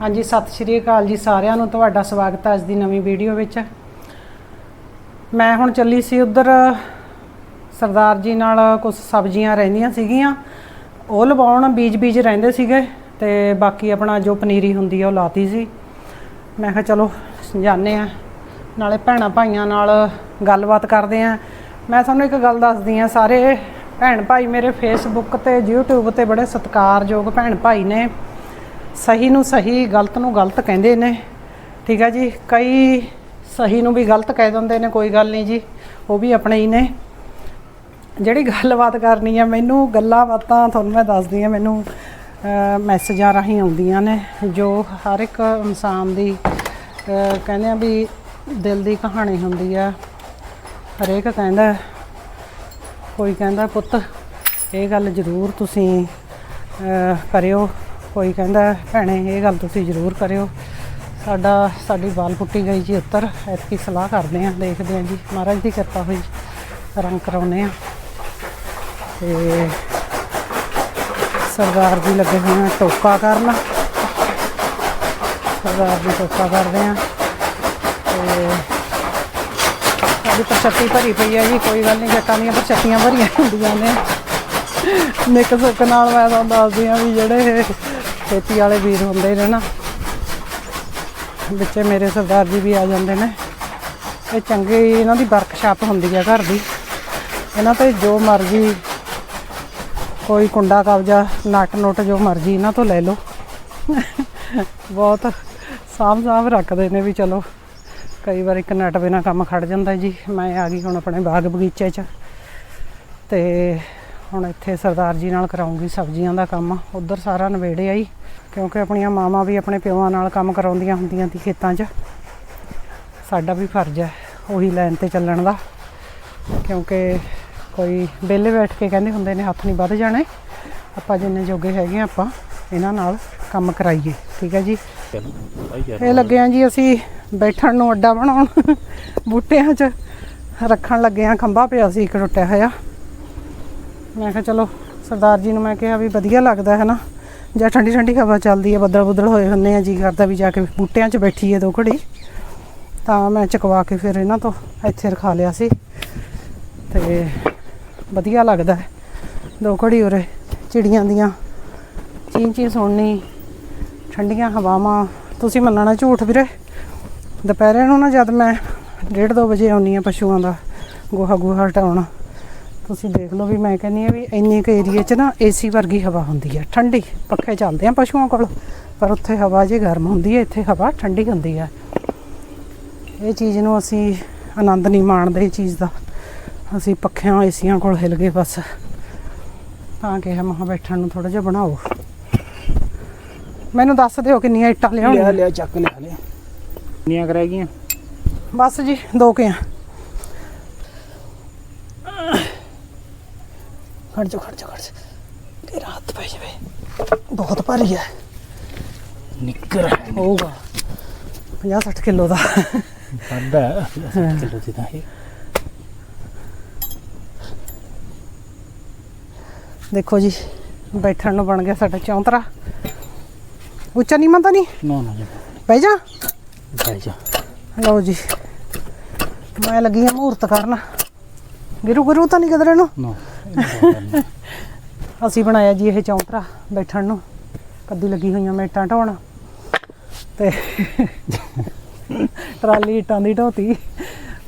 ਹਾਂਜੀ, ਸਤਿ ਸ਼੍ਰੀ ਅਕਾਲ ਜੀ ਸਾਰਿਆਂ ਨੂੰ, ਤੁਹਾਡਾ ਸਵਾਗਤ ਹੈ ਅੱਜ ਦੀ ਨਵੀਂ ਵੀਡੀਓ ਵਿੱਚ। ਮੈਂ ਹੁਣ ਚੱਲੀ ਸੀ ਉਧਰ, ਸਰਦਾਰ ਜੀ ਨਾਲ ਕੁਝ ਸਬਜ਼ੀਆਂ ਰਹਿੰਦੀਆਂ ਸੀਗੀਆਂ। ਉਹ ਲਵਾਉਣ ਬੀਜ ਬੀਜ ਰਹਿੰਦੇ ਸੀਗੇ ਤੇ ਬਾਕੀ ਆਪਣਾ ਜੋ ਪਨੀਰੀ ਹੁੰਦੀ ਆ ਉਹ ਲਾਤੀ ਸੀ। ਮੈਂ ਕਿਹਾ ਚਲੋ, ਜਾਂਦੇ ਆ ਨਾਲੇ ਭੈਣਾਂ ਭਾਈਆਂ ਨਾਲ ਗੱਲਬਾਤ ਕਰਦੇ ਆ ਮੈਂ ਤੁਹਾਨੂੰ ਇੱਕ ਗੱਲ ਦੱਸਦੀ ਆ ਸਾਰੇ ਭੈਣ ਭਾਈ ਮੇਰੇ ਫੇਸਬੁੱਕ ਤੇ, YouTube ਤੇ ਬੜੇ ਸਤਿਕਾਰਯੋਗ ਭੈਣ ਭਾਈ ਨੇ। ਸਹੀ ਨੂੰ ਸਹੀ, ਗਲਤ ਨੂੰ ਗਲਤ ਕਹਿੰਦੇ ਨੇ। ਠੀਕ ਹੈ ਜੀ? ਕਈ ਸਹੀ ਨੂੰ ਵੀ ਗਲਤ ਕਹਿ ਦਿੰਦੇ ਨੇ, ਕੋਈ ਗੱਲ ਨਹੀਂ ਜੀ, ਉਹ ਵੀ ਆਪਣੇ ਹੀ ਨੇ। ਜਿਹੜੀ ਗੱਲਬਾਤ ਕਰਨੀ ਆ, ਮੈਨੂੰ ਗੱਲਾਂ ਬਾਤਾਂ ਤੁਹਾਨੂੰ ਮੈਂ ਦੱਸਦੀ ਆ, ਮੈਨੂੰ ਮੈਸੇਜਾਂ ਰਾਹੀਂ ਆਉਂਦੀਆਂ ਨੇ, ਜੋ ਹਰ ਇੱਕ ਇਨਸਾਨ ਦੀ ਕਹਿੰਦੇ ਆ ਵੀ ਦਿਲ ਦੀ ਕਹਾਣੀ ਹੁੰਦੀ ਆ। ਹਰੇਕ ਕਹਿੰਦਾ, ਕੋਈ ਕਹਿੰਦਾ, ਪੁੱਤ, ਇਹ ਗੱਲ ਜ਼ਰੂਰ ਤੁਸੀਂ ਕਰਿਓ। ਕੋਈ ਕਹਿੰਦਾ, ਭੈਣੇ, ਇਹ ਗੱਲ ਤੁਸੀਂ ਜ਼ਰੂਰ ਕਰਿਓ। ਸਾਡਾ, ਸਾਡੀ ਬਾਲ ਪੁੱਟੀ ਗਈ ਜੀ ਉੱਤਰ। ਐਤਕੀ ਸਲਾਹ ਕਰਦੇ ਆਂ, ਦੇਖਦੇ ਆਂ ਜੀ। ਮਹਾਰਾਜ ਦੀ ਕਿਰਪਾ ਹੋਈ, ਰੰਗ ਕਰਾਉਨੇ ਆ। ਤੇ ਸਰਦਾਰ ਜੀ ਲੱਗੇ ਹੋਏ ਆ ਟੋਕਾ ਕਰਨ। ਸਰਦਾਰ ਜੀ ਟੋਕਾ ਕਰਦੇ ਆ। ਤੇ ਸਾਡੀ ਪਰਛੱਤੀ ਭਰੀ ਪਈ ਹੈ ਜੀ, ਕੋਈ ਗੱਲ ਨਹੀਂ, ਜੱਟਾਂ ਦੀਆਂ ਪਰਛੱਤੀਆਂ ਭਰੀਆਂ ਹੁੰਦੀਆਂ ਨੇ। ਨਿੱਕ ਸੁੱਕ ਨਾਲ ਮੈਂ ਤੁਹਾਨੂੰ ਦੱਸਦੀ ਆ ਵੀ ਜਿਹੜੇ ਖੇਤੀ ਵਾਲੇ ਵੀਰ ਹੁੰਦੇ ਨੇ ਨਾ, ਵਿੱਚੇ ਮੇਰੇ ਸਰਦਾਰ ਜੀ ਵੀ ਆ ਜਾਂਦੇ ਨੇ। ਇਹ ਚੰਗੀ ਇਹਨਾਂ ਦੀ ਵਰਕਸ਼ਾਪ ਹੁੰਦੀ ਆ ਘਰ ਦੀ। ਇਹਨਾਂ ਤੇ ਜੋ ਮਰਜ਼ੀ ਕੋਈ ਕੁੰਡਾ ਕਬਜਾ ਨਟ ਨੁੱਟ ਜੋ ਮਰਜ਼ੀ ਇਹਨਾਂ ਤੋਂ ਲੈ ਲਓ। ਬਹੁਤ ਸਾਂਭ ਸਾਫ਼ ਰੱਖਦੇ ਨੇ ਵੀ ਚਲੋ, ਕਈ ਵਾਰ ਇੱਕ ਨਟ ਬਿਨਾ ਕੰਮ ਖੜ ਜਾਂਦਾ ਜੀ। ਮੈਂ ਆ ਗਈ ਹੁਣ ਆਪਣੇ ਬਾਗ ਬਗੀਚੇ 'ਚ। ਤੇ ਹੁਣ ਇੱਥੇ ਸਰਦਾਰ ਜੀ ਨਾਲ ਕਰਾਉਂਗੀ ਸਬਜ਼ੀਆਂ ਦਾ ਕੰਮ। ਉਧਰ ਸਾਰਾ ਨਵੇੜੇ ਆਈ ਕਿਉਂਕਿ ਆਪਣੀਆਂ ਮਾਵਾਂ ਵੀ ਆਪਣੇ ਪਿਓਾਂ ਨਾਲ ਕੰਮ ਕਰਾਉਂਦੀਆਂ ਹੁੰਦੀਆਂ ਸੀ ਖੇਤਾਂ 'ਚ। ਸਾਡਾ ਵੀ ਫਰਜ਼ ਹੈ ਉਹੀ ਲਾਈਨ ਤੇ ਚੱਲਣ ਦਾ, ਕਿਉਂਕਿ ਕੋਈ ਵਿਹਲੇ ਬੈਠ ਕੇ ਕਹਿੰਦੇ ਹੁੰਦੇ ਨੇ, ਹੱਥ ਨਹੀਂ ਵੱਧ ਜਾਣੇ। ਆਪਾਂ ਜਿੰਨੇ ਜੋਗੇ ਹੈਗੇ ਆ, ਆਪਾਂ ਇਹਨਾਂ ਨਾਲ ਕੰਮ ਕਰਾਈਏ। ਠੀਕ ਹੈ ਜੀ? ਇਹ ਲੱਗੇ ਆ ਜੀ ਅਸੀਂ ਬੈਠਣ ਨੂੰ ਅੱਡਾ ਬਣਾਉਣ, ਬੂਟਿਆਂ 'ਚ ਰੱਖਣ ਲੱਗੇ ਆ, ਖੰਭਾ ਪਿਆ ਸੀ, ਇੱਕ ਟੁੱਟਿਆ ਹੋਇਆ। ਮੈਂ ਕਿਹਾ ਚਲੋ, ਸਰਦਾਰ ਜੀ ਨੂੰ ਮੈਂ ਕਿਹਾ ਵੀ ਵਧੀਆ ਲੱਗਦਾ ਹੈ ਨਾ। ਜਾਂ ਠੰਡੀ ਠੰਡੀ ਹਵਾ ਚੱਲਦੀ ਹੈ, ਬੱਦਲ ਬੁੱਦਲ ਹੋਏ ਹੁੰਦੇ ਆ, ਜੀ ਕਰਦਾ ਵੀ ਜਾ ਕੇ ਬੂਟਿਆਂ 'ਚ ਬੈਠੀਏ ਦੋ ਘੜੀ। ਤਾਂ ਮੈਂ ਚਕਵਾ ਕੇ ਫਿਰ ਇਹਨਾਂ ਤੋਂ ਇੱਥੇ ਰਖਾ ਲਿਆ ਸੀ। ਤੇ ਵਧੀਆ ਲੱਗਦਾ ਹੈ। ਦੋ ਘੜੀ ਉਰੇ ਚਿੜੀਆਂ ਦੀਆਂ ਚੀਂ ਚੀਂ ਸੁਣਨੀ, ਠੰਡੀਆਂ ਹਵਾਵਾਂ। ਤੁਸੀਂ ਮੰਨਣਾ ਝੂਠ ਵੀਰੇ। ਦੁਪਹਿਰੇ ਨੂੰ ਨਾ ਜਦ ਮੈਂ 1:30 ਵਜੇ ਆਉਣੀ ਆ ਪਸ਼ੂਆਂ ਦਾ ਗੋਹਾ ਗੋਹਾ ਹਟਾਉਣਾ। ਤੁਸੀਂ ਦੇਖ ਲਓ ਵੀ ਮੈਂ ਕਹਿੰਨੀ ਆ ਵੀ ਇੰਨੇ ਕੁ ਏਰੀਏ 'ਚ ਨਾ ਏਸੀ ਵਰਗੀ ਹਵਾ ਹੁੰਦੀ ਆ ਠੰਡੀ ਪੱਖੇ ਚੱਲਦੇ ਆ ਪਸ਼ੂਆਂ ਕੋਲ ਪਰ ਉੱਥੇ ਹਵਾ ਜੇ ਗਰਮ ਹੁੰਦੀ ਹੈ ਇੱਥੇ ਹਵਾ ਠੰਡੀ ਹੁੰਦੀ ਆ। ਇਹ ਚੀਜ਼ ਨੂੰ ਅਸੀਂ ਆਨੰਦ ਨਹੀਂ ਮਾਣਦੇ ਇਹ ਚੀਜ਼ ਦਾ। ਅਸੀਂ ਪੱਖਿਆਂ ਏਸੀਆਂ ਕੋਲ ਹਿਲ ਗਏ ਬਸ। ਤਾਂ ਕਿਹਾ ਮਹਾ ਬੈਠਣ ਨੂੰ ਥੋੜਾ ਜਿਹਾ ਬਣਾਓ। ਮੈਨੂੰ ਦੱਸ ਦਿਓ ਕਿੰਨੀਆਂ ਇੱਟਾਂ ਲਿਆ ਲਿਆਉਣੀਆਂ। ਲਿਆ ਚੱਕ ਲਿਆ ਲਿਆ। ਨੀਆਂ ਕਰ ਗਈਆਂ? ਬਸ ਜੀ ਦੋ ਕੇ ਆ। ਖੜ ਜਾ ਖੜ ਜਾ ਖੜ ਜਾ। ਤੇਰਾ ਹੱਥ ਪੈ ਜਾਵੇ। ਬਹੁਤ ਭਾਰੀ ਹੈ। ਨਿੱਕਰ ਹੋਊਗਾ। 50 60 ਕਿਲੋ ਦਾ। ਵੱਡਾ ਕਿਲੋ ਦੀ ਤਾਂ ਇਹ ਦੇਖੋ ਜੀ ਬੈਠਣ ਨੂੰ ਬਣ ਗਿਆ ਸਾਡਾ ਚੌਂਤਰਾ। ਉੱਚਾ ਨੀਵਾਂ ਤਾਂ ਨਹੀਂ? ਨਾ ਨਾ ਜੀ ਬਹਿ ਜਾ। ਬੈ ਜਾ। ਲਓ ਜੀ। ਮੈਂ ਲੱਗੀ ਆ ਮਹੂਰਤ ਕਰਨ। ਗਿਰੂ ਗਿਰੂ ਤਾਂ ਨਹੀਂ ਕਿਧਰੇ ਨੂੰ? ਨਾ। ਅਸੀਂ ਬਣਾਇਆ ਜੀ ਇਹ ਚੌਂਤਰਾ ਬੈਠਣ ਨੂੰ। ਕੱਦੀ ਲੱਗੀ ਹੋਈਆਂ ਮੇਟਾਂ ਢਾਉਣ ਤੇ ਟਰਾਲੀ ਇੱਟਾਂ ਦੀ ਢੋਤੀ।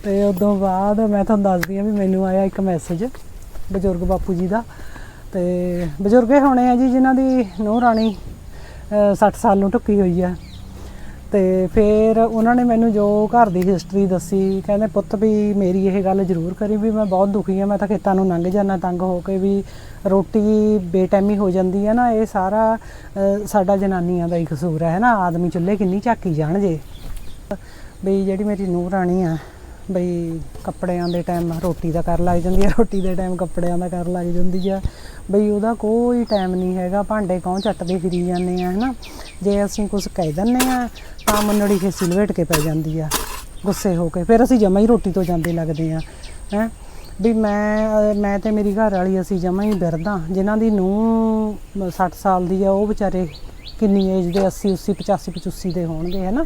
ਤੇ ਉਦੋਂ ਬਾਅਦ ਮੈਂ ਤੁਹਾਨੂੰ ਦੱਸਦੀ ਆ ਵੀ ਮੈਨੂੰ ਆਇਆ ਇੱਕ ਮੈਸੇਜ ਬਜ਼ੁਰਗ ਬਾਪੂ ਜੀ ਦਾ। ਤੇ ਬਜ਼ੁਰਗੇ ਹੋਣੇ ਆ ਜੀ ਜਿਨ੍ਹਾਂ ਦੀ ਨੂੰਹ ਰਾਣੀ, ਅਹ 60 ਸਾਲ ਨੂੰ ਢੁੱਕੀ ਹੋਈ ਆ। ਤੇ ਫਿਰ ਉਹਨਾਂ ਨੇ ਮੈਨੂੰ ਜੋ ਘਰ ਦੀ ਹਿਸਟਰੀ ਦੱਸੀ, ਕਹਿੰਦੇ ਪੁੱਤ ਵੀ ਮੇਰੀ ਇਹ ਗੱਲ ਜ਼ਰੂਰ ਕਰੀ ਵੀ ਮੈਂ ਬਹੁਤ ਦੁਖੀ ਹਾਂ, ਮੈਂ ਤਾਂ ਖੇਤਾਂ ਨੂੰ ਲੰਘ ਜਾਣਾ ਤੰਗ ਹੋ ਕੇ ਵੀ ਰੋਟੀ ਬੇਟਾਈਮੀ ਹੋ ਜਾਂਦੀ ਹੈ ਨਾ, ਇਹ ਸਾਰਾ ਸਾਡਾ ਜਨਾਨੀਆਂ ਦਾ ਹੀ ਕਸੂਰ ਹੈ ਨਾ? ਆਦਮੀ ਚੁੱਲ੍ਹੇ ਕਿੰਨੀ ਝਾਕੀ ਜਾਣ ਜੇ। ਬਈ ਜਿਹੜੀ ਮੇਰੀ ਨੂੰਹ ਰਾਣੀ ਆ ਬਈ ਕੱਪੜਿਆਂ ਦੇ ਟਾਈਮ ਰੋਟੀ ਦਾ ਕਰ ਲੱਗ ਜਾਂਦੀ ਆ, ਰੋਟੀ ਦੇ ਟਾਈਮ ਕੱਪੜਿਆਂ ਦਾ ਕਰ ਲੱਗ ਜਾਂਦੀ ਆ। ਬਈ ਉਹਦਾ ਕੋਈ ਟਾਈਮ ਨਹੀਂ ਹੈਗਾ, ਭਾਂਡੇ ਕੌਂ ਚੱਟਦੇ ਫਿਰੀ ਜਾਂਦੇ ਆ, ਹਨਾ? ਜੇ ਅਸੀਂ ਕੁਝ ਕਹਿ ਦਿੰਨੇ ਆ, ਤਾਂ ਮੰਨੜੀ ਖੇਸੀ ਲਵੇਟ ਕੇ ਪੈ ਜਾਂਦੀ ਆ, ਗੁੱਸੇ ਹੋ ਕੇ। ਫਿਰ ਅਸੀਂ ਜਮਾ ਹੀ ਰੋਟੀ ਤੋਂ ਜਾਂਦੇ ਲੱਗਦੇ ਆ, ਹੈ? ਵੀ ਮੈਂ ਮੈਂ ਤੇ ਮੇਰੀ ਘਰ ਵਾਲੀ ਅਸੀਂ ਜਮਾਂ ਹੀ ਬਿਰਦਾ, ਜਿਨ੍ਹਾਂ ਦੀ ਨੂੰ 60 ਸਾਲ ਦੀ ਆ, ਉਹ ਵਿਚਾਰੇ ਕਿੰਨੀ ਏਜ ਦੇ 80 80 85 85 ਦੇ ਹੋਣਗੇ ਹੈ ਨਾ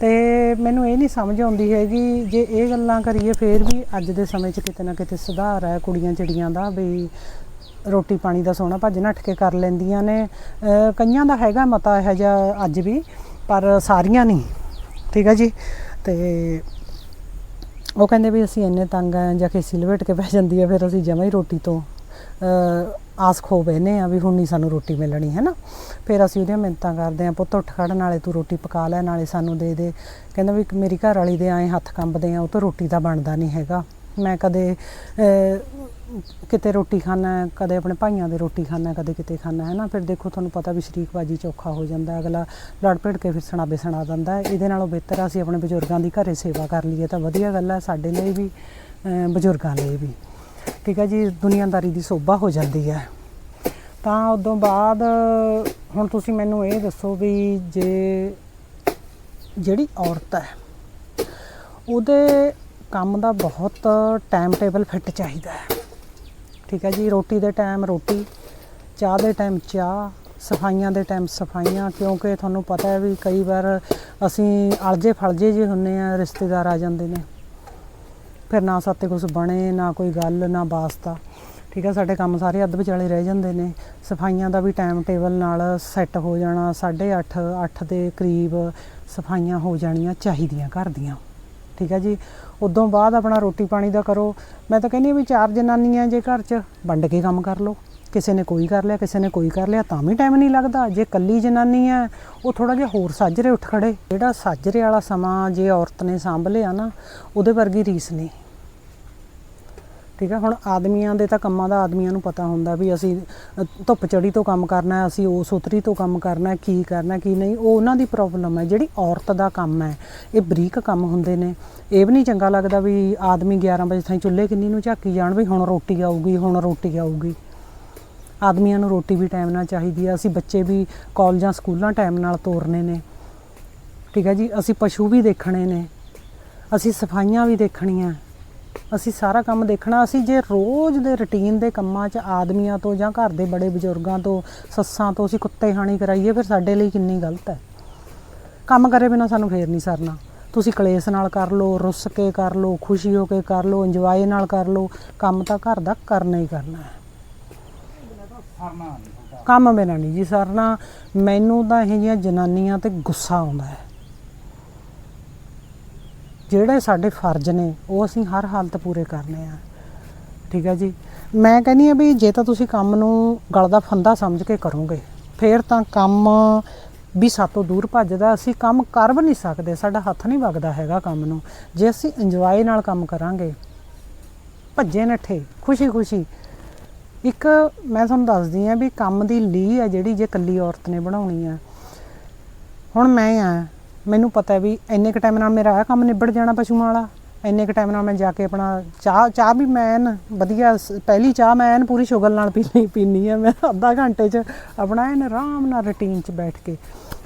ਤੇ ਮੈਨੂੰ ਇਹ ਨਹੀਂ ਸਮਝ ਆਉਂਦੀ ਹੈਗੀ, ਜੇ ਇਹ ਗੱਲਾਂ ਕਰੀਏ ਫੇਰ ਵੀ ਅੱਜ ਦੇ ਸਮੇਂ 'ਚ ਕਿਤੇ ਨਾ ਕਿਤੇ ਸੁਧਾਰ ਹੈ ਕੁੜੀਆਂ ਚਿੜੀਆਂ ਦਾ ਵੀ ਰੋਟੀ ਪਾਣੀ ਦਾ ਸੋਹਣਾ ਭੱਜ ਨੱਠ ਕੇ ਕਰ ਲੈਂਦੀਆਂ ਨੇ। ਕਈਆਂ ਦਾ ਹੈਗਾ ਮਤਾ ਇਹੋ ਜਿਹਾ ਅੱਜ ਵੀ, ਪਰ ਸਾਰੀਆਂ ਨਹੀਂ। ਠੀਕ ਹੈ ਜੀ? ਤੇ ਉਹ ਕਹਿੰਦੇ ਵੀ ਅਸੀਂ ਇੰਨੇ ਤੰਗ ਆ ਜਾਂ ਕਿਸੇ ਲਵੇਟ ਕੇ ਬਹਿ ਜਾਂਦੀ ਹੈ ਫਿਰ ਅਸੀਂ ਜਮਾਂ ਹੀ ਰੋਟੀ ਤੋਂ ਆਸ ਖੋ ਬਹਿਨੇ ਆ ਵੀ ਹੁਣ ਨਹੀਂ ਸਾਨੂੰ ਰੋਟੀ ਮਿਲਣੀ, ਹੈ ਨਾ? ਫਿਰ ਅਸੀਂ ਉਹਦੀਆਂ ਮਿੰਤਾਂ ਕਰਦੇ ਆ, ਪੁੱਤ, ਉੱਠ ਖੜ, ਨਾਲੇ ਤੂੰ ਰੋਟੀ ਪਕਾ ਲੈ, ਨਾਲੇ ਸਾਨੂੰ ਦੇ ਦੇ। ਕਹਿੰਦਾ ਵੀ ਮੇਰੀ ਘਰ ਵਾਲੀ ਦੇ ਆਏ ਹੱਥ ਕੰਬਦੇ ਆ, ਉਹ ਤਾਂ ਰੋਟੀ ਤਾਂ ਬਣਦਾ ਨਹੀਂ ਹੈਗਾ। ਮੈਂ ਕਦੇ ਕਿਤੇ ਰੋਟੀ ਖਾਣਾ ਕਦੇ ਆਪਣੇ ਭਾਈਆਂ ਦੇ ਰੋਟੀ ਖਾਣਾ ਕਦੇ ਕਿਤੇ ਖਾਣਾ ਹੈ ਨਾ? ਫਿਰ ਦੇਖੋ, ਤੁਹਾਨੂੰ ਪਤਾ ਵੀ ਸ਼ਰੀਕਬਾਜੀ ਚੌਖਾ ਹੋ ਜਾਂਦਾ, ਅਗਲਾ ਲੜ ਭਿੜ ਕੇ ਫਿਰ ਸੁਣਾ ਸੁਣਾ ਦਿੰਦਾ ਇਹਦੇ ਨਾਲੋਂ ਬਿਹਤਰ ਆ ਅਸੀਂ ਆਪਣੇ ਬਜ਼ੁਰਗਾਂ ਦੀ ਘਰੇ ਸੇਵਾ ਕਰ ਲਈਏ ਤਾਂ ਵਧੀਆ ਗੱਲ ਹੈ ਸਾਡੇ ਲਈ ਵੀ ਬਜ਼ੁਰਗਾਂ ਲਈ ਵੀ। ਠੀਕ ਹੈ ਜੀ, ਦੁਨੀਆਦਾਰੀ ਦੀ ਸੋਭਾ ਹੋ ਜਾਂਦੀ ਹੈ। ਤਾਂ ਉਦੋਂ ਬਾਅਦ, ਹੁਣ ਤੁਸੀਂ ਮੈਨੂੰ ਇਹ ਦੱਸੋ ਵੀ ਜੇ ਜਿਹੜੀ ਔਰਤ ਹੈ, ਉਹਦੇ ਕੰਮ ਦਾ ਬਹੁਤ ਟਾਈਮ ਟੇਬਲ ਫਿੱਟ ਚਾਹੀਦਾ ਹੈ। ਠੀਕ ਹੈ ਜੀ, ਰੋਟੀ ਦੇ ਟਾਈਮ ਰੋਟੀ, ਚਾਹ ਦੇ ਟਾਈਮ ਚਾਹ, ਸਫਾਈਆਂ ਦੇ ਟਾਈਮ ਸਫਾਈਆਂ, ਕਿਉਂਕਿ ਤੁਹਾਨੂੰ ਪਤਾ ਹੈ ਵੀ ਕਈ ਵਾਰ ਅਸੀਂ ਅਲਜੇ ਫਲਜੇ ਜਿਹੇ ਹੁੰਨੇ ਆ ਰਿਸ਼ਤੇਦਾਰ ਆ ਜਾਂਦੇ ਨੇ। ਫਿਰ ਨਾ ਸਾਤੇ ਕੁਝ ਬਣੇ, ਨਾ ਕੋਈ ਗੱਲ, ਨਾ ਵਾਸਤਾ। ਠੀਕ ਹੈ ਸਾਡੇ ਕੰਮ ਸਾਰੇ ਅੱਧ ਵਿਚਾਲੇ ਰਹਿ ਜਾਂਦੇ ਨੇ। ਸਫਾਈਆਂ ਦਾ ਵੀ ਟਾਈਮ ਟੇਬਲ ਨਾਲ ਸੈੱਟ ਹੋ ਜਾਣਾ 8:30 8 ਦੇ ਕਰੀਬ ਸਫਾਈਆਂ ਹੋ ਜਾਣੀਆਂ ਚਾਹੀਦੀਆਂ ਘਰ ਦੀਆਂ। ਠੀਕ ਹੈ ਜੀ? ਉਦੋਂ ਬਾਅਦ ਆਪਣਾ ਰੋਟੀ ਪਾਣੀ ਦਾ ਕਰੋ। ਮੈਂ ਤਾਂ ਕਹਿੰਦੀ ਹਾਂ ਵੀ ਚਾਰ ਜਨਾਨੀਆਂ ਜੇ ਘਰ 'ਚ, ਵੰਡ ਕੇ ਕੰਮ ਕਰ ਲਓ। ਕਿਸੇ ਨੇ ਕੋਈ ਕਰ ਲਿਆ ਕਿਸੇ ਨੇ ਕੋਈ ਕਰ ਲਿਆ ਤਾਂ ਵੀ ਟਾਈਮ ਨਹੀਂ ਲੱਗਦਾ। ਜੇ ਕੱਲੀ ਜਨਾਨੀ ਹੈ ਉਹ ਥੋੜਾ ਜਿਹਾ ਹੋਰ ਸਾਜਰੇ ਉੱਠ ਖੜੇ। ਜਿਹੜਾ ਸਾਜਰੇ ਵਾਲਾ ਸਮਾਂ ਜੇ ਔਰਤ ਨੇ ਸੰਭ ਲਿਆ ਨਾ ਉਹਦੇ ਵਰਗੀ ਰੀਸ ਨਹੀਂ। ਠੀਕ ਹੈ ਹੁਣ ਆਦਮੀਆਂ ਦੇ ਤਾਂ ਕੰਮਾਂ ਦਾ ਆਦਮੀਆਂ ਨੂੰ ਪਤਾ ਹੁੰਦਾ ਵੀ ਅਸੀਂ ਧੁੱਪ ਚੜੀ ਤੋਂ ਕੰਮ ਕਰਨਾ ਹੈ ਅਸੀਂ ਉਸ ਉਤਰੀ ਤੋਂ ਕੰਮ ਕਰਨਾ ਹੈ, ਕੀ ਕਰਨਾ ਕੀ ਨਹੀਂ ਉਹ ਉਹਨਾਂ ਦੀ ਪ੍ਰੋਬਲਮ ਹੈ। ਜਿਹੜੀ ਔਰਤ ਦਾ ਕੰਮ ਹੈ ਇਹ ਬਰੀਕ ਕੰਮ ਹੁੰਦੇ ਨੇ। ਇਹ ਵੀ ਨਹੀਂ ਚੰਗਾ ਲੱਗਦਾ ਵੀ ਆਦਮੀ 11 ਵਜੇ ਤਾਈਂ ਚੁੱਲ੍ਹੇ ਕਿੰਨੀ ਨੂੰ ਝਾਕੀ ਜਾਣ ਵੀ ਹੁਣ ਰੋਟੀ ਆਊਗੀ ਹੁਣ ਰੋਟੀ ਆਊਗੀ। ਆਦਮੀਆਂ ਨੂੰ ਰੋਟੀ ਵੀ ਟਾਈਮ ਨਾਲ ਚਾਹੀਦੀ ਹੈ ਅਸੀਂ ਬੱਚੇ ਵੀ ਕਾਲਜਾਂ, ਸਕੂਲਾਂ ਟਾਈਮ ਨਾਲ ਤੋਰਨੇ ਨੇ। ਠੀਕ ਹੈ ਜੀ, ਅਸੀਂ ਪਸ਼ੂ ਵੀ ਦੇਖਣੇ ਨੇ, ਅਸੀਂ ਸਫਾਈਆਂ ਵੀ ਦੇਖਣੀਆਂ, ਅਸੀਂ ਸਾਰਾ ਕੰਮ ਦੇਖਣਾ, ਅਸੀਂ ਜੇ ਰੋਜ਼ ਦੇ ਰੁਟੀਨ ਦੇ ਕੰਮਾਂ 'ਚ ਆਦਮੀਆਂ ਤੋਂ ਜਾਂ ਘਰ ਦੇ ਬੜੇ ਬਜ਼ੁਰਗਾਂ ਤੋਂ, ਸੱਸਾਂ ਤੋਂ ਅਸੀਂ ਕੁੱਤੇ ਹਾਣੀ ਕਰਾਈਏ, ਫਿਰ ਸਾਡੇ ਲਈ ਕਿੰਨੀ ਗਲਤ ਹੈ। ਕੰਮ ਕਰੇ ਬਿਨਾ ਸਾਨੂੰ ਫੇਰ ਨਹੀਂ ਸਰਨਾ। ਤੁਸੀਂ ਕਲੇਸ਼ ਨਾਲ ਕਰ ਲਓ, ਰੁੱਸ ਕੇ ਕਰ ਲਓ, ਖੁਸ਼ੀ ਹੋ ਕੇ ਕਰ ਲਓ ਇੰਜੋਏ ਨਾਲ ਕਰ ਲਓ, ਕੰਮ ਤਾਂ ਘਰ ਦਾ ਕਰਨਾ ਹੀ ਕਰਨਾ ਹੈ। ਕੰਮ ਮੇਰਾ ਨਹੀਂ ਜੀ ਸਰਨਾ। ਮੈਨੂੰ ਤਾਂ ਇਹ ਜਿਹੀਆਂ ਜਨਾਨੀਆਂ ਤੇ ਗੁੱਸਾ ਆਉਂਦਾ ਹੈ। ਜਿਹੜੇ ਸਾਡੇ ਫਰਜ਼ ਨੇ, ਉਹ ਅਸੀਂ ਹਰ ਹਾਲਤ ਪੂਰੇ ਕਰਨੇ ਆ। ਠੀਕ ਹੈ ਜੀ? ਮੈਂ ਕਹਿੰਦੀ ਆ ਵੀ ਜੇ ਤਾਂ ਤੁਸੀਂ ਕੰਮ ਨੂੰ ਗਲ ਦਾ ਫੰਦਾ ਸਮਝ ਕੇ ਕਰੋਗੇ, ਫੇਰ ਤਾਂ ਕੰਮ ਵੀ ਸਾਤੋਂ ਦੂਰ ਭੱਜਦਾ। ਅਸੀਂ ਕੰਮ ਕਰ ਵੀ ਨਹੀਂ ਸਕਦੇ, ਸਾਡਾ ਹੱਥ ਨਹੀਂ ਵਗਦਾ ਹੈਗਾ ਕੰਮ ਨੂੰ। ਜੇ ਅਸੀਂ ਇੰਜੋਏ ਨਾਲ ਕੰਮ ਕਰਾਂਗੇ, ਭੱਜੇ ਨੱਠੇ ਖੁਸ਼ੀ ਖੁਸ਼ੀ ਇੱਕ ਮੈਂ ਤੁਹਾਨੂੰ ਦੱਸਦੀ ਆ ਵੀ ਕੰਮ ਦੀ ਲੀ ਆ ਜਿਹੜੀ ਜੇ ਕੱਲੀ ਔਰਤ ਨੇ ਬਣਾਉਣੀ ਆ। ਹੁਣ ਮੈਂ ਆ ਮੈਨੂੰ ਪਤਾ ਵੀ ਇੰਨੇ ਕ ਟਾਈਮ ਨਾਲ ਮੇਰਾ ਆਹ ਕੰਮ ਨਿਬੜ ਜਾਣਾ ਪਸ਼ੂਆਂ ਵਾਲਾ ਇੰਨੇ ਕ ਟਾਈਮ ਨਾਲ ਮੈਂ ਜਾ ਕੇ ਆਪਣਾ ਚਾਹ ਚਾਹ ਵੀ ਮੈਂ ਐਨ ਵਧੀਆ ਸ- ਪਹਿਲੀ ਚਾਹ ਮੈਂ ਐਨ ਪੂਰੀ ਸ਼ੁਗਰ ਨਾਲ ਪੀਣੀ ਪੀਣੀ ਆ ਮੈਂ ਅੱਧਾ ਘੰਟੇ 'ਚ ਆਪਣਾ ਐਨ ਆਰਾਮ ਨਾਲ ਰੁਟੀਨ 'ਚ ਬੈਠ ਕੇ।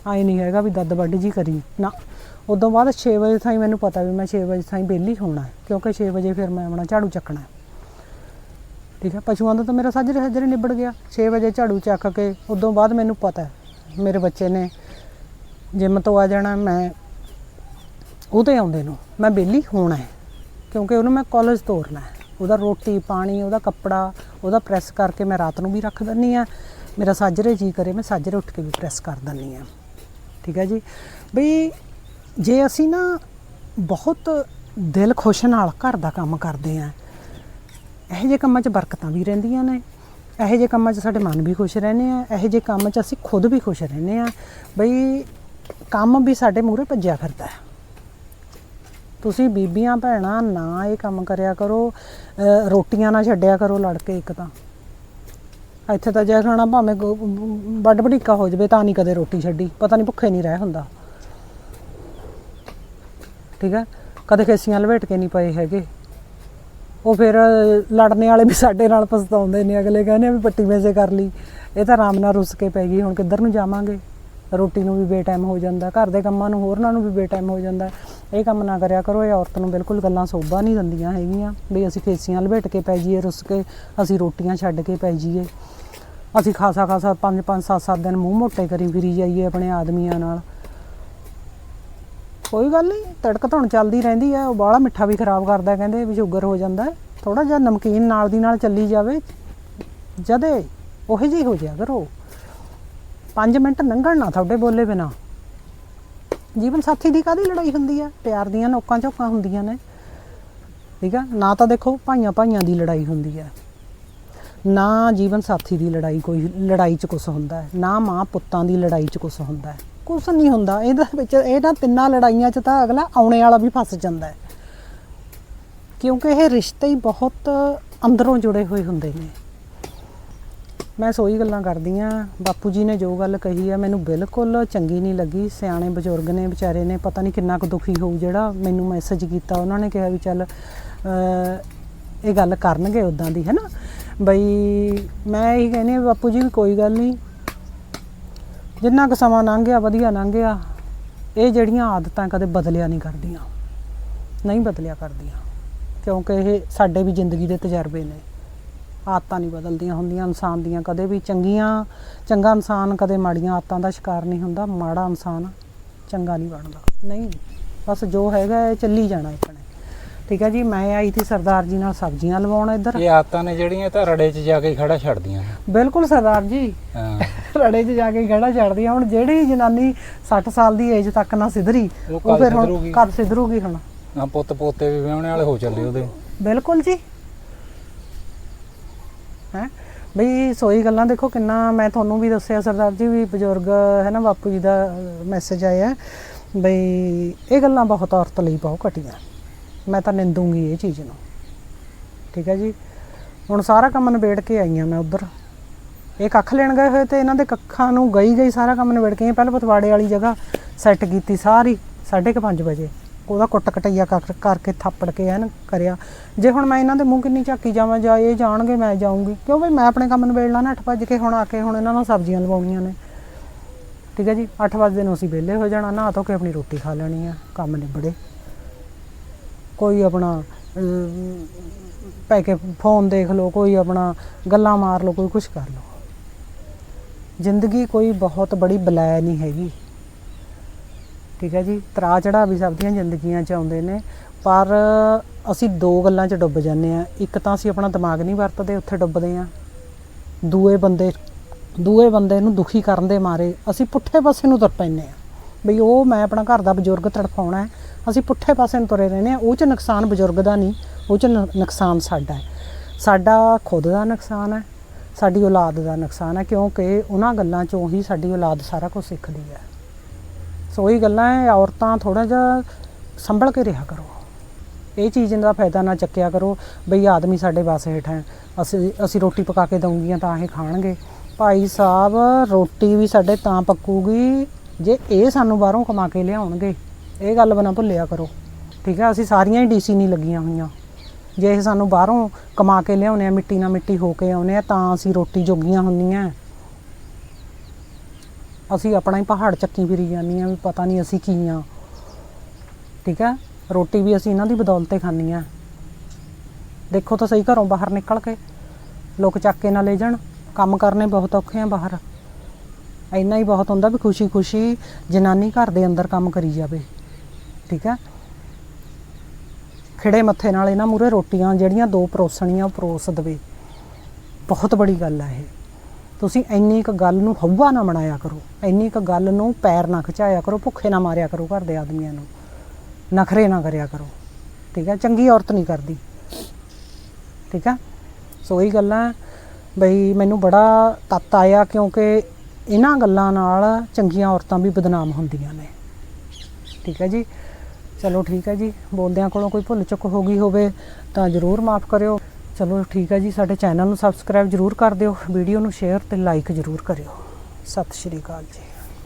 ਆਏ ਨਹੀਂ ਹੈਗਾ ਵੀ ਦੱਦ ਵੱਡ ਜੀ ਕਰੀ। ਨਾ, ਉਦੋਂ ਬਾਅਦ 6 ਵਜੇ ਥਾਈ ਮੈਨੂੰ ਪਤਾ ਵੀ ਮੈਂ 6 ਵਜੇ ਤਾਈਂ ਵਿਹਲੀ ਹੋਣਾ, ਕਿਉਂਕਿ 6 ਵਜੇ ਫਿਰ ਮੈਂ ਆਪਣਾ ਝਾੜੂ ਚੱਕਣਾ। ਠੀਕ ਹੈ? ਪਸ਼ੂਆਂ ਦਾ ਤਾਂ ਮੇਰਾ ਸਾਜਰੇ ਸਾਜਰੇ ਨਿਬੜ ਗਿਆ। 6 ਵਜੇ ਝਾੜੂ ਚੱਕ ਕੇ, ਉਦੋਂ ਬਾਅਦ ਮੈਨੂੰ ਪਤਾ ਮੇਰੇ ਬੱਚੇ ਨੇ ਜਿੰਮ ਤੋਂ ਆ ਜਾਣਾ, ਮੈਂ ਉਹਦੇ ਆਉਂਦੇ ਨੂੰ, ਮੈਂ ਵਿਹਲੀ ਹੋਣਾ ਹੈ, ਕਿਉਂਕਿ ਉਹਨੂੰ ਮੈਂ ਕਾਲਜ ਤੋਰਨਾ ਹੈ। ਉਹਦਾ ਰੋਟੀ, ਪਾਣੀ, ਉਹਦਾ ਕੱਪੜਾ, ਉਹਦਾ ਪ੍ਰੈਸ ਕਰਕੇ ਮੈਂ ਰਾਤ ਨੂੰ ਵੀ ਰੱਖ ਦਿੰਨੀ ਆ ਮੇਰਾ ਸਾਜਰੇ ਜੀ ਕਰੇ, ਮੈਂ ਸਾਜਰੇ ਉੱਠ ਕੇ ਵੀ ਪ੍ਰੈਸ ਕਰ ਦਿੰਨੀ ਆ ਠੀਕ ਹੈ ਜੀ? ਬਈ, ਜੇ ਅਸੀਂ ਨਾ ਬਹੁਤ ਦਿਲ ਖੁਸ਼ ਨਾਲ ਘਰ ਦਾ ਕੰਮ ਕਰਦੇ ਆ ਇਹੋ ਜਿਹੇ ਕੰਮਾਂ 'ਚ ਬਰਕਤਾਂ ਵੀ ਰਹਿੰਦੀਆਂ ਨੇ। ਇਹੋ ਜਿਹੇ ਕੰਮਾਂ 'ਚ ਸਾਡੇ ਮਨ ਵੀ ਖੁਸ਼ ਰਹਿੰਦੇ ਆ। ਇਹੋ ਜਿਹੇ ਕੰਮ 'ਚ ਅਸੀਂ ਖੁਦ ਵੀ ਖੁਸ਼ ਰਹਿੰਦੇ ਆ। ਬਈ ਕੰਮ ਵੀ ਸਾਡੇ ਮੂਹਰੇ ਭੱਜਿਆ ਫਿਰਦਾ ਹੈ। ਤੁਸੀਂ ਬੀਬੀਆਂ, ਭੈਣਾਂ ਨਾ ਇਹ ਕੰਮ ਕਰਿਆ ਕਰੋ। ਰੋਟੀਆਂ ਨਾ ਛੱਡਿਆ ਕਰੋ ਲੜ ਕੇ ਇੱਕ ਤਾਂ। ਇੱਥੇ ਤਾਂ ਜੇ ਖਾਣਾ ਭਾਵੇਂ ਵੱਡ ਵਡਿੱਕਾ ਹੋ ਜਵੇ, ਤਾਂ ਨਹੀਂ ਕਦੇ ਰੋਟੀ ਛੱਡੀ। ਪਤਾ ਨਹੀਂ ਭੁੱਖੇ ਨਹੀਂ ਰਹਿ ਹੁੰਦਾ। ਠੀਕ ਹੈ? ਕਦੇ ਖੇਸੀਆਂ ਲਵੇਟ ਕੇ ਨਹੀਂ ਪਏ ਹੈਗੇ। ਉਹ ਫਿਰ ਲੜਨੇ ਵਾਲੇ ਵੀ ਸਾਡੇ ਨਾਲ ਪਛਤਾਉਂਦੇ ਨੇ, ਅਗਲੇ ਕਹਿੰਦੇ ਵੀ ਪੱਟੀ ਮੇਸੇ ਕਰ ਲਈ। ਇਹ ਤਾਂ ਆਰਾਮ ਨਾਲ ਰੁੱਸ ਕੇ ਪੈ ਗਈ, ਹੁਣ ਕਿੱਧਰ ਨੂੰ ਜਾਵਾਂਗੇ? ਰੋਟੀ ਨੂੰ ਵੀ ਬੇਟਾਈਮ ਹੋ ਜਾਂਦਾ, ਘਰ ਦੇ ਕੰਮਾਂ ਨੂੰ ਹੋਰਨਾਂ ਨੂੰ ਵੀ ਬੇਟਾਈਮ ਹੋ ਜਾਂਦਾ। ਇਹ ਕੰਮ ਨਾ ਕਰਿਆ ਕਰੋ, ਇਹ ਔਰਤ ਨੂੰ ਬਿਲਕੁਲ ਗੱਲਾਂ ਸੋਭਾ ਨਹੀਂ ਦਿੰਦੀਆਂ ਹੈਗੀਆਂ, ਵੀ ਅਸੀਂ ਫੇਸੀਆਂ ਲਪੇਟ ਕੇ ਪੈ ਜਾਈਏ ਰੁੱਸ ਕੇ, ਅਸੀਂ ਰੋਟੀਆਂ ਛੱਡ ਕੇ ਪੈ ਜਾਈਏ। ਅਸੀਂ ਖਾਸਾ ਖਾਸਾ ਪੰਜ ਪੰਜ, ਸੱਤ ਸੱਤ ਦਿਨ ਮੂੰਹ ਮੋਟੇ ਕਰੀ ਫਿਰੀ ਜਾਈਏ ਆਪਣੇ ਆਦਮੀਆਂ ਨਾਲ। ਕੋਈ ਗੱਲ ਨਹੀਂ, ਤੜਕ ਧੁਣ ਚੱਲਦੀ ਰਹਿੰਦੀ ਹੈ ਉਹ ਬਾਹਲਾ ਮਿੱਠਾ ਵੀ ਖਰਾਬ ਕਰਦਾ, ਕਹਿੰਦੇ ਵੀ ਸ਼ੂਗਰ ਹੋ ਜਾਂਦਾ ਥੋੜਾ ਜਿਹਾ ਨਮਕੀਨ ਨਾਲ ਦੀ ਨਾਲ ਚੱਲੀ ਜਾਵੇ, ਜਦੇ ਉਹੋ ਜਿਹੀ ਹੋ ਜਾਇਆ ਕਰੋ। 5 ਮਿੰਟ ਲੰਘਣ ਨਾ ਤੁਹਾਡੇ ਬੋਲੇ ਬਿਨਾ। ਜੀਵਨ ਸਾਥੀ ਦੀ ਕਾਦੀ ਲੜਾਈ ਹੁੰਦੀ ਆ? ਪਿਆਰ ਦੀਆਂ ਨੋਕਾਂ ਝੋਕਾਂ ਹੁੰਦੀਆਂ ਨੇ। ਠੀਕ ਆ? ਨਾ ਤਾਂ ਦੇਖੋ, ਭਾਈਆਂ ਭਾਈਆਂ ਦੀ ਲੜਾਈ ਹੁੰਦੀ ਆ। ਨਾ ਜੀਵਨ ਸਾਥੀ ਦੀ ਲੜਾਈ ਕੋਈ, ਲੜਾਈ 'ਚ ਕੁਛ ਹੁੰਦਾ ਹੈ। ਨਾ ਮਾਂ ਪੁੱਤਾਂ ਦੀ ਲੜਾਈ 'ਚ ਕੁਛ ਹੁੰਦਾ ਹੈ। ਕੁਛ ਨਹੀਂ ਹੁੰਦਾ। ਇਹਦੇ ਵਿੱਚ ਇਹਨਾਂ ਤਿੰਨਾਂ ਲੜਾਈਆਂ 'ਚ ਤਾਂ ਅਗਲਾ ਆਉਣੇ ਵਾਲਾ ਵੀ ਫਸ ਜਾਂਦਾ ਹੈ। ਕਿਉਂਕਿ ਇਹ ਰਿਸ਼ਤੇ ਹੀ ਬਹੁਤ ਅੰਦਰੋਂ ਜੁੜੇ ਹੋਏ ਹੁੰਦੇ ਨੇ। ਮੈਂ ਸੋਈ ਗੱਲਾਂ ਕਰਦੀ ਆ। ਬਾਪੂ ਜੀ ਨੇ ਜੋ ਗੱਲ ਕਹੀ ਆ ਮੈਨੂੰ ਬਿਲਕੁਲ ਚੰਗੀ ਨਹੀਂ ਲੱਗੀ। ਸਿਆਣੇ ਬਜ਼ੁਰਗ ਨੇ, ਵਿਚਾਰੇ ਨੇ, ਪਤਾ ਨਹੀਂ ਕਿੰਨਾ ਕੁ ਦੁਖੀ ਹੋਊ। ਜਿਹੜਾ ਮੈਨੂੰ ਮੈਸੇਜ ਕੀਤਾ, ਉਹਨਾਂ ਨੇ ਕਿਹਾ ਵੀ ਚੱਲ ਇਹ ਗੱਲ ਕਰਨਗੇ ਉਦਾਂ ਦੀ ਹੈ ਨਾ ਬਈ, ਮੈਂ ਇਹ ਕਹਿੰਦੀ ਬਾਪੂ ਜੀ, ਕੋਈ ਗੱਲ ਨਹੀਂ। ਜਿੰਨਾ ਕੁ ਸਮਾਂ ਲੰਘ ਗਿਆ ਵਧੀਆ ਲੰਘ ਗਿਆ। ਇਹ ਜਿਹੜੀਆਂ ਆਦਤਾਂ ਕਦੇ ਬਦਲਿਆ ਨਹੀਂ ਕਰਦੀਆਂ। ਨਹੀਂ ਬਦਲਿਆ ਕਰਦੀਆਂ। ਕਿਉਂਕਿ ਇਹ ਸਾਡੇ ਵੀ ਜ਼ਿੰਦਗੀ ਦੇ ਤਜਰਬੇ ਨੇ। ਆਦਤਾਂ ਨਹੀਂ ਬਦਲਦੀਆਂ ਹੁੰਦੀਆਂ। ਇਨਸਾਨ ਦੀਆਂ ਕਦੇ ਵੀ ਚੰਗੀਆਂ ਚੰਗਾ ਇਨਸਾਨ ਕਦੇ ਮਾੜੀਆਂ ਆਦਤਾਂ ਦਾ ਸ਼ਿਕਾਰ ਨਹੀਂ ਹੁੰਦਾ। ਮਾੜਾ ਇਨਸਾਨ ਚੰਗਾ ਨਹੀਂ ਬਣਦਾ। ਨਹੀਂ ਬਸ ਜੋ ਹੈਗਾ ਇਹ ਚੱਲੀ ਜਾਣਾ ਆਪਣੇ। ਠੀਕ ਹੈ ਜੀ ਮੈਂ ਆਈ ਸੀ ਸਰਦਾਰ ਜੀ ਨਾਲ ਸਬਜ਼ੀਆਂ ਲਵਾਉਣ ਇੱਧਰ। ਇਹ ਆਦਤਾਂ ਨੇ ਜਿਹੜੀਆਂ ਇਹ ਤਾਂ ਰੜੇ 'ਚ ਜਾ ਕੇ ਖੜਾ ਛੱਡਦੀਆਂ ਬਿਲਕੁਲ ਸਰਦਾਰ ਜੀ। ਹਾਂ। ਰੜੇ 'ਚ ਜਾ ਕੇ ਖੜਾ ਛੱਡਦੀ ਆ। ਹੁਣ ਜਿਹੜੀ ਜਨਾਨੀ 60 ਸਾਲ ਦੀ ਏਜ ਤੱਕ ਨਾ ਸਿਧਰੀ ਉਹ ਫਿਰ ਹੁਣ ਸਿੱਧਰੂਗੀ? ਕਦ ਸਿਧਰੂਗੀ ਹੁਣ। ਆ ਪੁੱਤ ਪੋਤੇ ਵੀ ਵਿਆਹਣੇ ਵਾਲੇ ਹੋ ਚੱਲੇ ਉਹਦੇ। ਬਿਲਕੁਲ ਜੀ। ਹੈ? ਬਈ ਸੋਈ ਗੱਲਾਂ ਦੇਖੋ ਕਿੰਨਾ ਮੈਂ ਤੁਹਾਨੂੰ ਵੀ ਦੱਸਿਆ ਸਰਦਾਰ ਜੀ ਵੀ ਬਜ਼ੁਰਗ ਹੈ ਨਾ ਬਾਪੂ ਜੀ ਦਾ ਮੈਸੇਜ ਆਇਆ। ਬਈ ਇਹ ਗੱਲਾਂ ਬਹੁਤ ਔਰਤ ਲਈ ਬਹੁਤ ਘਟੀਆਂ। ਮੈਂ ਤਾਂ ਨਿੰਦੂੰਗੀ ਇਹ ਚੀਜ਼ ਨੂੰ। ਠੀਕ ਹੈ ਜੀ? ਹੁਣ ਸਾਰਾ ਕੰਮ ਨਿਬੇੜ ਕੇ ਆਈ ਹਾਂ ਮੈਂ ਉਧਰ। ਇਹ ਕੱਖ ਲੈਣ ਗਏ ਹੋਏ ਤੇ ਇਹਨਾਂ ਦੇ ਕੱਖਾਂ ਨੂੰ ਗਈ ਗਈ ਸਾਰਾ ਕੰਮ ਨਿਬੇੜ ਕੇ ਪਹਿਲਾਂ ਪਤਵਾੜੇ ਵਾਲੀ ਜਗ੍ਹਾ ਸੈੱਟ ਕੀਤੀ ਸਾਰੀ 5:30 ਵਜੇ। ਉਹਦਾ ਕੁੱਟ ਕਟਈਆ ਕਰ- ਕਰਕੇ ਥੱਪੜ ਕੇ ਐਨ ਕਰਿਆ। ਜੇ ਹੁਣ ਮੈਂ ਇਹਨਾਂ ਦੇ ਮੂੰਹ ਕਿੰਨੀ ਝਾਕੀ ਜਾਵਾਂ, ਜਾਂ ਇਹ ਜਾਣਗੇ ਮੈਂ ਜਾਊਂਗੀ। ਕਿਉਂ ਬਈ ਮੈਂ ਆਪਣੇ ਕੰਮ ਨਿਬੇੜ ਨਿਬੇੜਨਾ ਨਾ 8 ਵਜੇ ਕੇ ਹੁਣ ਆ ਕੇ ਹੁਣ ਇਹਨਾਂ ਨੂੰ ਸਬਜ਼ੀਆਂ ਲਵਾਉਣੀਆਂ ਨੇ। ਠੀਕ ਹੈ ਜੀ 8 ਵਜੇ ਨੂੰ ਅਸੀਂ ਵਿਹਲੇ ਹੋ ਜਾਣਾ, ਨਹਾ ਧੋ ਕੇ ਆਪਣੀ ਰੋਟੀ ਖਾ ਲੈਣੀ ਆ, ਕੰਮ ਨਿਬੜੇ। ਕੋਈ ਆਪਣਾ ਪੈ ਕੇ ਫੋਨ ਦੇਖ ਲਓ, ਕੋਈ ਆਪਣਾ ਗੱਲਾਂ ਮਾਰ ਲਓ, ਕੋਈ ਕੁਝ ਕਰ ਲਓ। ਜ਼ਿੰਦਗੀ ਕੋਈ ਬਹੁਤ ਬੜੀ ਬਲੈ ਨਹੀਂ ਹੈਗੀ। ਠੀਕ ਹੈ ਜੀ? ਤਰਾ ਚੜਾ ਵੀ ਸਭ ਦੀਆਂ ਜ਼ਿੰਦਗੀਆਂ 'ਚ ਆਉਂਦੇ ਨੇ, ਪਰ ਅਸੀਂ ਦੋ ਗੱਲਾਂ 'ਚ ਡੁੱਬ ਜਾਂਦੇ ਆ ਇੱਕ ਤਾਂ ਅਸੀਂ ਆਪਣਾ ਦਿਮਾਗ ਨਹੀਂ ਵਰਤਦੇ, ਉੱਥੇ ਡੁੱਬਦੇ ਆ ਦੂਏ ਬੰਦੇ ਦੂਏ ਬੰਦੇ ਨੂੰ ਦੁਖੀ ਕਰਨ ਦੇ ਮਾਰੇ ਅਸੀਂ ਪੁੱਠੇ ਪਾਸੇ ਨੂੰ ਤੁਰ ਪੈਂਦੇ ਆ ਬਈ ਉਹ ਮੈਂ ਆਪਣਾ ਘਰ ਦਾ ਬਜ਼ੁਰਗ ਤੜਫਾਉਣਾ ਹੈ, ਅਸੀਂ ਪੁੱਠੇ ਪਾਸੇ ਨੂੰ ਤੁਰੇ ਰਹਿੰਦੇ ਆ ਉਹ 'ਚ ਨੁਕਸਾਨ ਬਜ਼ੁਰਗ ਦਾ ਨਹੀਂ, ਉਹ 'ਚ ਨ- ਨੁਕਸਾਨ ਸਾਡਾ ਹੈ। ਸਾਡਾ ਖੁਦ ਦਾ ਨੁਕਸਾਨ ਹੈ ਸਾਡੀ ਔਲਾਦ ਦਾ ਨੁਕਸਾਨ ਹੈ, ਕਿਉਂਕਿ ਉਹਨਾਂ ਗੱਲਾਂ 'ਚੋਂ ਹੀ ਸਾਡੀ ਔਲਾਦ ਸਾਰਾ ਕੁਝ ਸਿੱਖਦੀ ਹੈ। ਸੋ ਉਹੀ ਗੱਲਾਂ ਹੈ, ਔਰਤਾਂ ਥੋੜਾ ਜਿਹਾ ਸੰਭਲ ਕੇ ਰਿਹਾ ਕਰੋ। ਇਹ ਚੀਜ਼ ਦਾ ਫਾਇਦਾ ਨਾ ਚੱਕਿਆ ਕਰੋ, ਬਈ ਆਦਮੀ ਸਾਡੇ ਵਾਸ ਹੇਠ ਹੈ, ਅਸੀਂ ਅਸੀਂ ਰੋਟੀ ਪਕਾ ਕੇ ਦਊਂਗੀਆਂ ਤਾਂ ਇਹ ਖਾਣਗੇ। ਭਾਈ ਸਾਹਿਬ, ਰੋਟੀ ਵੀ ਸਾਡੇ ਤਾਂ ਪੱਕੂਗੀ, ਜੇ ਇਹ ਸਾਨੂੰ ਬਾਹਰੋਂ ਕਮਾ ਕੇ ਲਿਆਉਣਗੇ, ਇਹ ਗੱਲ ਬਣਾ ਭੁੱਲਿਆ ਕਰੋ। ਠੀਕ ਹੈ, ਅਸੀਂ ਸਾਰੀਆਂ ਹੀ ਡੀਸੀ ਨਹੀਂ ਲੱਗੀਆਂ ਹੋਈਆਂ। ਜੇ ਇਹ ਸਾਨੂੰ ਬਾਹਰੋਂ ਕਮਾ ਕੇ ਲਿਆਉਣੇ ਆ, ਮਿੱਟੀ ਨਾਲ ਮਿੱਟੀ ਹੋ ਕੇ ਆਉਨੇ ਆ, ਤਾਂ ਅਸੀਂ ਰੋਟੀ ਜੋਗੀਆਂ ਹੁੰਦੀਆਂ ਅਸੀਂ ਆਪਣਾ ਹੀ ਪਹਾੜ ਚੱਕੀ ਫਿਰੀ ਜਾਂਦੀਆਂ ਵੀ ਪਤਾ ਨਹੀਂ ਅਸੀਂ ਕੀ ਆ। ਠੀਕ ਹੈ ਰੋਟੀ ਵੀ ਅਸੀਂ ਇਹਨਾਂ ਦੀ ਬਦੌਲਤ ਹੀ ਖਾਂਦੀ ਆ। ਦੇਖੋ ਤਾਂ ਸਹੀ ਘਰੋਂ ਬਾਹਰ ਨਿਕਲ ਕੇ। ਲੋਕ ਚੱਕ ਕੇ ਨਾ ਲੈ ਜਾਣ। ਕੰਮ ਕਰਨੇ ਬਹੁਤ ਔਖੇ ਆ ਬਾਹਰ। ਇੰਨਾ ਹੀ ਬਹੁਤ ਹੁੰਦਾ ਵੀ ਖੁਸ਼ੀ-ਖੁਸ਼ੀ ਜਨਾਨੀ ਘਰ ਦੇ ਅੰਦਰ ਕੰਮ ਕਰੀ ਜਾਵੇ। ਠੀਕ ਹੈ ਖਿੜੇ ਮੱਥੇ ਨਾਲ ਇਹਨਾਂ ਮੂਰੇ ਰੋਟੀਆਂ, ਜਿਹੜੀਆਂ ਦੋ ਪਰੋਸਣੀਆਂ ਪਰੋਸ ਦਵੇ। ਬਹੁਤ ਬੜੀ ਗੱਲ ਹੈ ਇਹ। ਤੁਸੀਂ ਇੰਨੀ ਕੁ ਗੱਲ ਨੂੰ ਹੱਵਾ ਨਾ ਬਣਾਇਆ ਕਰੋ। ਇੰਨੀ ਕੁ ਗੱਲ ਨੂੰ ਪੈਰ ਨਾ ਖਿਚਾਇਆ ਕਰੋ, ਭੁੱਖੇ ਨਾ ਮਾਰਿਆ ਕਰੋ ਘਰ ਦੇ ਆਦਮੀਆਂ ਨੂੰ। ਨਖਰੇ ਨਾ ਕਰਿਆ ਕਰੋ। ਠੀਕ ਹੈ ਚੰਗੀ ਔਰਤ ਨਹੀਂ ਕਰਦੀ। ਠੀਕ ਹੈ ਸੋ ਇਹ ਗੱਲਾਂ ਬਈ ਮੈਨੂੰ ਬੜਾ ਤੱਤ ਆਇਆ ਕਿਉਂਕਿ ਇਹਨਾਂ ਗੱਲਾਂ ਨਾਲ ਚੰਗੀਆਂ ਔਰਤਾਂ ਵੀ ਬਦਨਾਮ ਹੁੰਦੀਆਂ ਨੇ। ਠੀਕ ਹੈ ਜੀ? ਚਲੋ ਠੀਕ ਹੈ ਜੀ, ਬੋਲਦਿਆਂ ਕੋਲੋਂ ਕੋਈ ਭੁੱਲ ਚੁੱਕ ਹੋ ਗਈ ਹੋਵੇ ਤਾਂ ਜ਼ਰੂਰ ਮਾਫ ਕਰਿਓ। ਚਲੋ ਠੀਕ ਹੈ ਜੀ, ਸਾਡੇ ਚੈਨਲ ਨੂੰ ਸਬਸਕ੍ਰਾਈਬ ਜ਼ਰੂਰ ਕਰ ਦਿਓ, ਵੀਡੀਓ ਨੂੰ ਸ਼ੇਅਰ ਤੇ ਲਾਈਕ ਜ਼ਰੂਰ ਕਰਿਓ। ਸਤਿ ਸ਼੍ਰੀ ਅਕਾਲ ਜੀ।